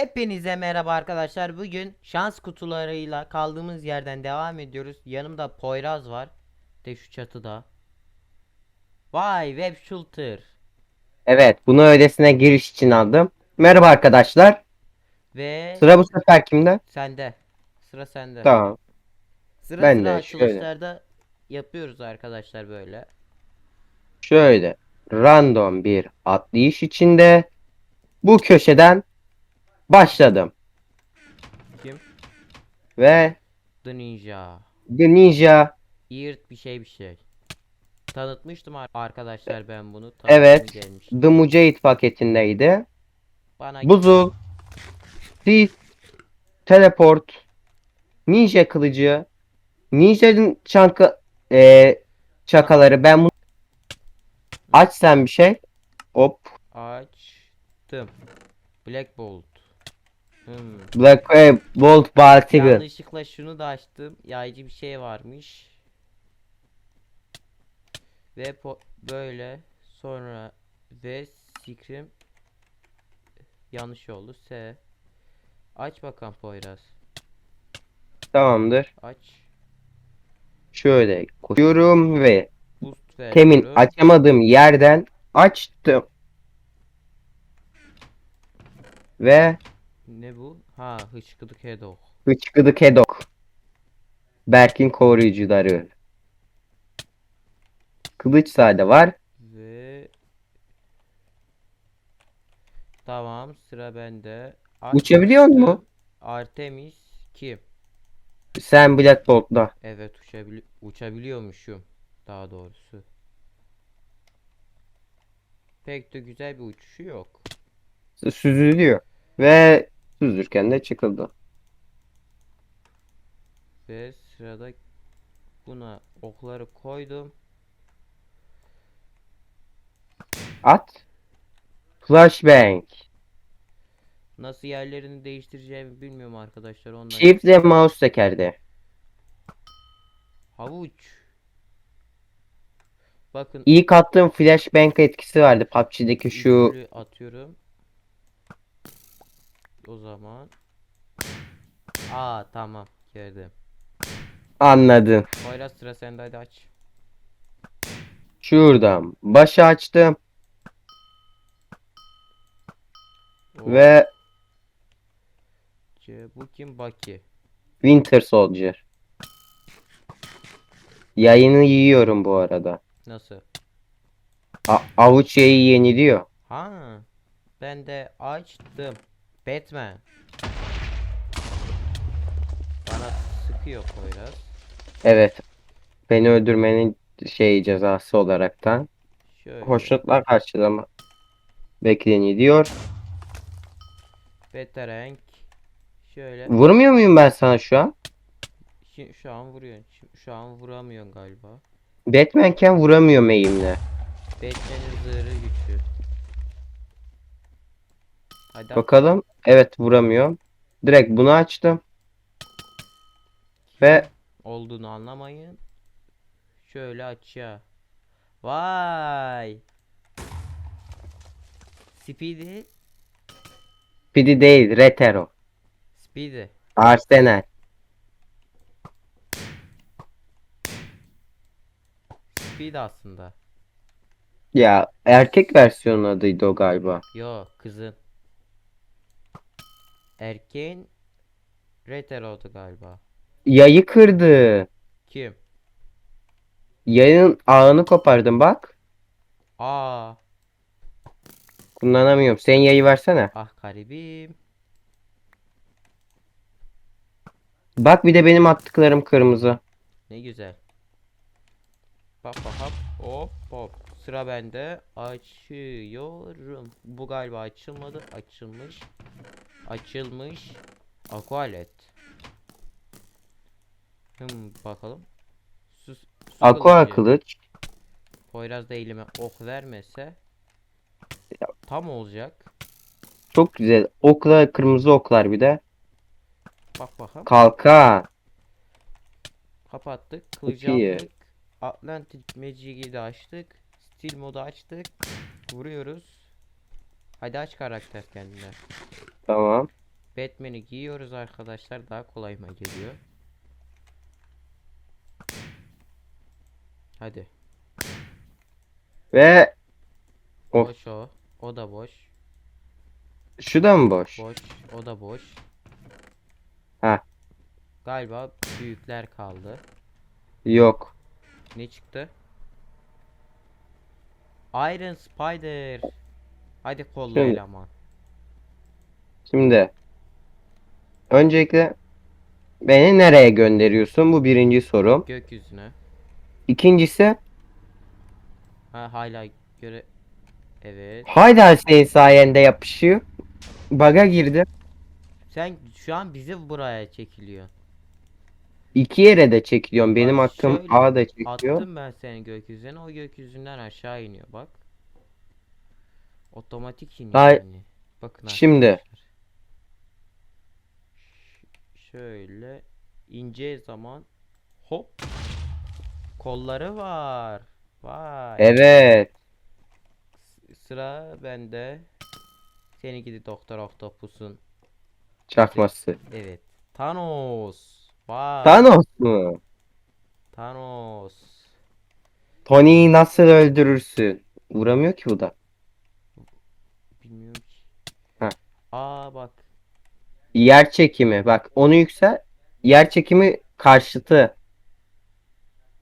Hepinize merhaba arkadaşlar. Bugün şans kutularıyla kaldığımız yerden devam ediyoruz. Yanımda Poyraz var. De şu çatıda. Vay web shooter. Evet, bunu öylesine giriş için aldım. Merhaba arkadaşlar. Ve Sıra bu sefer kimde? sende. Sıra sende. Tamam. Sıra ben sıra de şöyle. açılışlarda yapıyoruz arkadaşlar böyle. Şöyle random bir atlayış içinde bu köşeden başladım. Kim? Ve The Ninja. The Ninja Eart bir şey bir şey. Tanıtmıştım ar- arkadaşlar ben bunu. Tanıtım Evet. Gelmiş. The Mücahit paketindeydi. Bana Buzul, Sis, Teleport, Ninja kılıcı, Ninja'nın çanka, e, çakaları. Ben bunu aç sen bir şey. Hop. açtım. Black Bolt. Hmm. Black e, Bolt Baltigan. Yanlışlıkla şunu da açtım. Yaycı bir şey varmış. Ve böyle sonra ve Scream yanlış oldu. S. Aç bakalım Poyraz. Tamamdır. Aç. Şöyle koşuyorum ve temin açamadığım yerden açtım. Ve Ne bu? Ha hıçkıdık hedok. hıçkıdık hedok. Berk'in koruyucuları. Kılıç sade var. Ve Tamam sıra bende. Uçabiliyor Açtım. mu? Artemis kim? Sen Black Bolt'la. Evet uçabili uçabiliyormuşum daha doğrusu. Pek de güzel bir uçuşu yok. Süzülüyor. Ve süzürken de çıkıldı. Ve sırada buna okları koydum. At. Flashbang. Nasıl yerlerini değiştireceğimi bilmiyorum arkadaşlar. Ondan Shift ve mouse tekerde. havuç. Bakın İlk attığım flashbang etkisi vardı PUBG'deki şu atıyorum. O zaman Aa tamam gördüm. anladın. Poyraz sıra sende hadi aç. Şuradan başı açtım O, ve C, bu kim Baki? Winter Soldier. Yayını yiyorum bu arada. Nasıl? A avuç yayı yeniliyor. Ha, ben de açtım. Batman. Bana sıkıyor Poyraz. Evet. Beni öldürmenin şey cezası olaraktan. Şöyle. Hoşnutlar karşılama bekleniliyor. Beterenk. Şöyle. Vurmuyor muyum ben sana şu an? Şi- şu an vuruyorsun. Şi- Şu an vuramıyorsun galiba. Batman'ken vuramıyorum eğimle. Batman'in zırhı güçlü. Hadi at. Bakalım. Evet vuramıyorum. Direkt bunu açtım. Ve olduğunu anlamayın. Şöyle açıyor. Vay. Speedy. Pidi değil. Retero. Speedy. Arsenal. Speedy aslında. Ya erkek versiyonun adıydı o galiba. Yo kızın. Erkeğin Retero'du galiba. Yayı kırdı. Kim? Yayın ağını kopardım bak. Aa, Kullanamıyorum. Sen yayı versene. ah garibim. Bak bir de benim attıklarım kırmızı. Ne güzel. Bak bakalım. Hop hop. Sıra bende. Açıyorum. Bu galiba açılmadı. Açılmış. Açılmış. Aqualet. Hmm, bakalım. Sus, su Aqua kılıcı. kılıç. Poyraz da elime ok vermese tam olacak. Çok güzel. Okla kırmızı oklar bir de. Bak bakalım. Kalka. Kapattık. Kılıcı iyi. aldık. Atlantic Magic'i de açtık. Steel modu açtık. Vuruyoruz. Hadi aç karakter kendine. Tamam. Batman'i giyiyoruz arkadaşlar. Daha kolayıma geliyor. Hadi. Ve Of. Boş o. O da boş. şu da mı boş? Boş. O da boş. Ha. Galiba büyükler kaldı. Yok. Ne çıktı? Iron Spider. Hadi kolla eleman. Şimdi öncelikle beni nereye gönderiyorsun? Bu birinci sorum. Gökyüzüne. İkincisi Ha hala göre Evet. hala senin sayende yapışıyor. Baga girdi. Sen şu an bizi buraya çekiliyor. İki yere de çekiliyorum. Benim Bak hakkım şöyle, A'da çekiyor. Attım ben seni gökyüzüne. O gökyüzünden aşağı iniyor bak. Otomatik iniyor Daha- yani. Bakın Şimdi. arkadaşlar. Ş- şöyle ince zaman hop kolları var. Vay. Evet. S- Sıra bende. Seni gidi Doktor Octopus'un. Çakması. Evet. Thanos. Vay. Thanos mu? Thanos. Tony'yi nasıl öldürürsün? Vuramıyor ki bu da. Bilmiyorum ki. Ha. Aa bak. Yer çekimi. Bak onu yüksel. Yer çekimi karşıtı.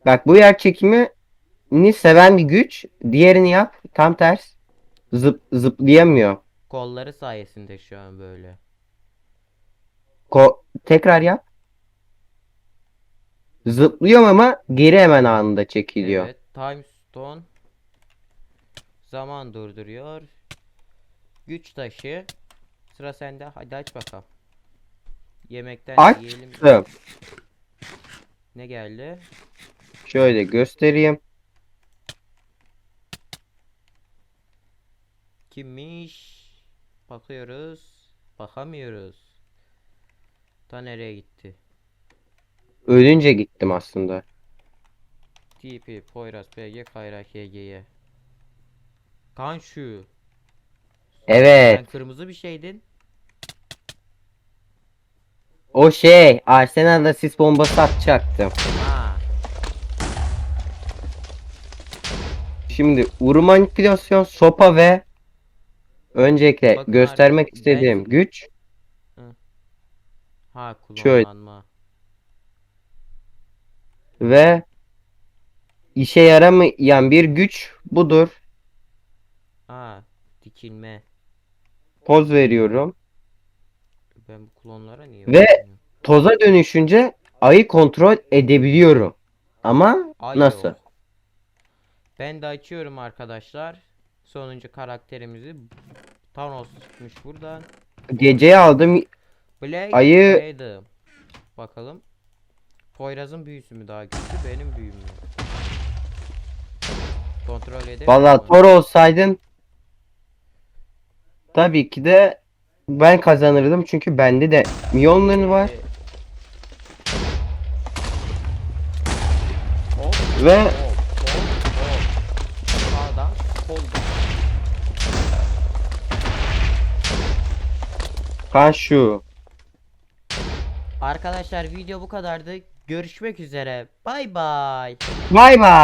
Bak bu yer çekimini seven bir güç. Diğerini yap. Tam ters. Zıp, zıplayamıyor. Kolları sayesinde şu an böyle. Ko tekrar yap. Zıplıyorum ama geri hemen anında çekiliyor. Evet. Time Stone. Zaman durduruyor. Güç taşı. Sıra sende. Hadi aç bakalım. Yemekten yiyelim. Açtım. Ne geldi? Şöyle göstereyim. Kimmiş? Bakıyoruz. Bakamıyoruz. Ta nereye gitti? Ölünce gittim aslında. TP, Poyraz, PG, Kayra, KG'ye. Kanşu. Evet. Sen kırmızı bir şeydin. O şey. Arsenal'da sis bombası atacaktım. Ha. Şimdi vuru manipülasyon, sopa ve öncelikle Bakın göstermek artık istediğim ben- güç Ha Şöyle. kullanma. Ve işe yaramayan bir güç budur. Ha dikilme. Poz veriyorum. Ben bu klonlara niye Ve- bakmıyorum? Toza dönüşünce ayı kontrol edebiliyorum. Ama Ay nasıl? yok. Ben de açıyorum arkadaşlar. Sonuncu karakterimizi Thanos çıkmış buradan. Geceye aldım. Black Ayı- Adam. Bakalım. Poyraz'ın büyüsü mü daha güçlü benim büyüm mü? Kontrol edemiyorum. Valla. Thor olsaydın tabii ki de ben kazanırdım çünkü bende de milyonları var Ee, ve hop, hop, hop. Sağdan, soldan. kan şu. Arkadaşlar video bu kadardı. Görüşmek üzere. Bay bay. Bay bay.